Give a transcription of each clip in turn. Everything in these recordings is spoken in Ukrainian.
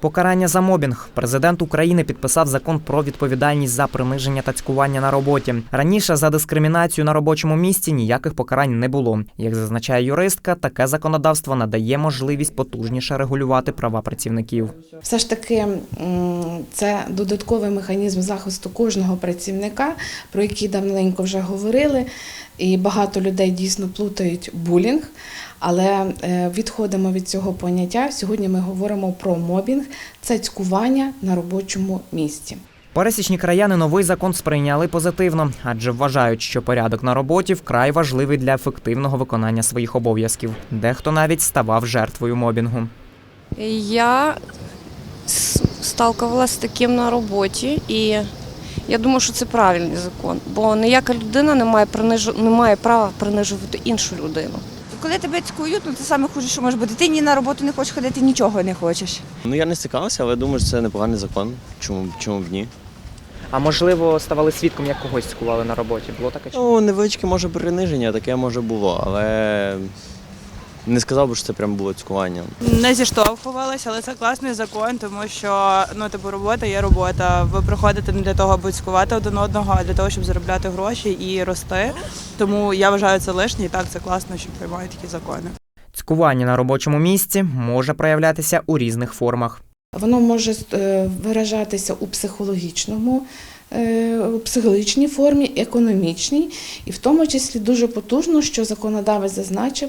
Покарання за мобінг. Президент України підписав закон про відповідальність за приниження та цькування на роботі. Раніше за дискримінацію на робочому місці ніяких покарань не було. Як зазначає юристка, таке законодавство надає можливість потужніше регулювати права працівників. Все ж таки це додатковий механізм захисту кожного працівника, про який давненько вже говорили. І багато людей дійсно плутають булінг, але е, відходимо від цього поняття. Сьогодні ми говоримо про мобінг, це цькування на робочому місці. Пересічні краяни новий закон сприйняли позитивно, адже вважають, що порядок на роботі вкрай важливий для ефективного виконання своїх обов'язків. Дехто навіть ставав жертвою мобінгу. Я сталкувалася з таким на роботі, і я думаю, що це правильний закон, бо ніяка людина не має, принижу... не має права принижувати іншу людину. Коли тебе цькують, ну це саме хуже, що може бути. Ти ні на роботу не хочеш ходити, нічого не хочеш. Ну я не стикався, але думаю, що це непоганий закон. Чому, чому б ні? А можливо, ставали свідком, як когось цькували на роботі. Було таке? чи? Ну, невеличке може приниження, таке може було, але не сказав би, що це прям було цькування. Не зіштовхувалася, але це класний закон, тому що ну типу робота є робота. Ви приходите не для того, аби цькувати один одного, а для того, щоб заробляти гроші і рости. Тому я вважаю це лишнє, і так це класно, що приймають такі закони. Цькування на робочому місці може проявлятися у різних формах. Воно може е, виражатися у психологічному, у психологічній формі, економічній, і в тому числі дуже потужно, що законодавець зазначив,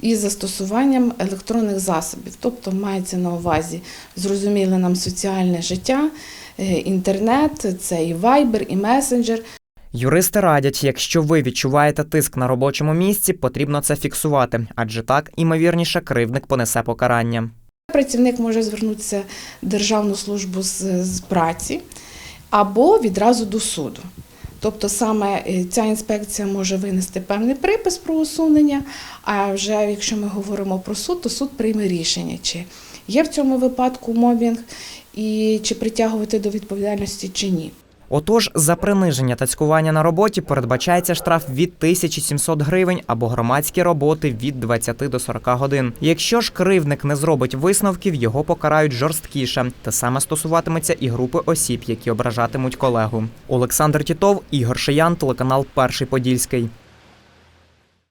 із застосуванням електронних засобів. Тобто мається на увазі зрозуміле нам соціальне життя, е, інтернет, це і Viber, і месенджер. Юристи радять, якщо ви відчуваєте тиск на робочому місці, потрібно це фіксувати, адже так, імовірніше, кривдник понесе покарання. Працівник може звернутися в Державну службу з, з праці або відразу до суду. Тобто саме е, ця інспекція може винести певний припис про усунення, а вже якщо ми говоримо про суд, то суд прийме рішення, чи є в цьому випадку мобінг і чи притягувати до відповідальності чи ні. Отож, за приниження та цькування на роботі передбачається штраф від 1700 гривень або громадські роботи від 20 до 40 годин. Якщо ж кривник не зробить висновків, його покарають жорсткіше. Те саме стосуватиметься і групи осіб, які ображатимуть колегу. Олександр Тітов, Ігор Шиян, телеканал Перший Подільський.